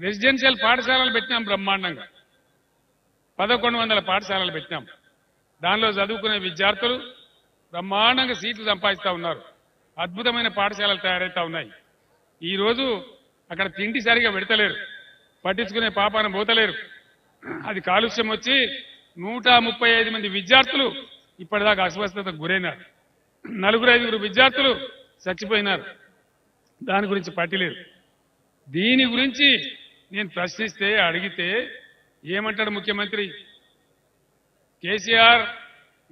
Residential పాఠశాలలు పెట్టినాం బ్రహ్మాండంగా. పదకొండు వందల పాఠశాలలు పెట్టినాం. దానిలో చదువుకునే విద్యార్థులు బ్రహ్మాండంగా సీట్లు సంపాదిస్తూ ఉన్నారు. అద్భుతమైన పాఠశాలలు తయారవుతా ఉన్నాయి. ఈరోజు అక్కడ తిండి సరిగా పెడతలేరు. పట్టించుకునే పాపాన పోతలేరు. అది కాలుష్యం వచ్చి నూట ముప్పై ఐదు మంది విద్యార్థులు ఇప్పటిదాకా అస్వస్థతకు గురైనారు. నలుగురు ఐదుగురు విద్యార్థులు చచ్చిపోయినారు. దాని గురించి పట్టిలేదు. దీని గురించి నేను ప్రశ్నిస్తే అడిగితే ఏమంటాడు ముఖ్యమంత్రి? కేసీఆర్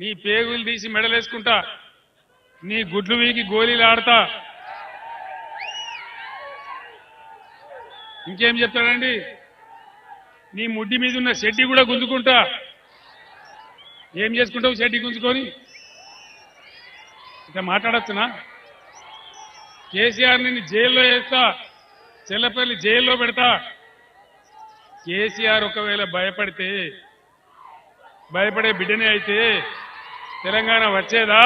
నీ పేగులు తీసి మెడలేసుకుంటా నీ గుడ్లు వీకి గోళీలు ఆడతా. ఇంకేం చెప్తాడండి? నీ ముడ్డి మీద ఉన్న షెడ్డి కూడా గుంజుకుంటా. ఏం చేసుకుంటావు షెడ్డి గుంజుకొని? ఇంకా మాట్లాడచ్చునా? కేసీఆర్ నిన్ను జైల్లో వేస్తా చెల్లపల్లి జైల్లో పెడతా. కేసీఆర్ ఒకవేళ భయపడితే భయపడే బిడ్డనే అయితే తెలంగాణ వచ్చేదా?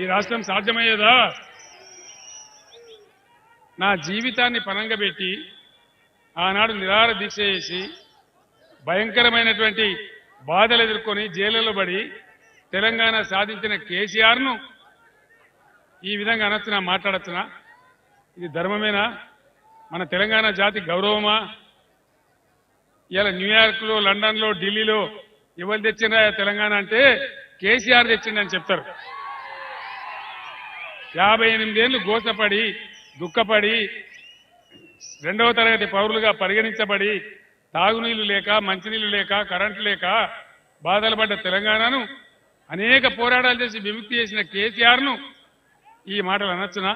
ఈ రాష్ట్రం సాధ్యమయ్యేదా? నా జీవితాన్ని పనంగా పెట్టి ఆనాడు నిరార దీక్ష చేసి భయంకరమైనటువంటి బాధలు ఎదుర్కొని జైలులో పడి తెలంగాణ సాధించిన కేసీఆర్ను ఈ విధంగా అనొచ్చునా మాట్లాడచ్చునా ఇది ధర్మమేనా? మన తెలంగాణ జాతి గౌరవమా? ఇలా న్యూయార్క్లో లండన్లో ఢిల్లీలో ఎవరు తెచ్చినా తెలంగాణ అంటే కేసీఆర్ తెచ్చిందని చెప్తారు. యాభై ఎనిమిదేళ్ళు గోసపడి దుఃఖపడి రెండవ తరగతి పౌరులుగా పరిగణించబడి తాగునీళ్ళు లేక మంచినీళ్ళు లేక కరెంటు లేక బాధలు పడ్డ తెలంగాణను అనేక పోరాటాలు చేసి విముక్తి చేసిన కేసీఆర్ను ఈ మాటలు అనొచ్చునా?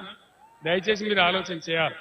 దయచేసి మీరు ఆలోచన చేయాలి.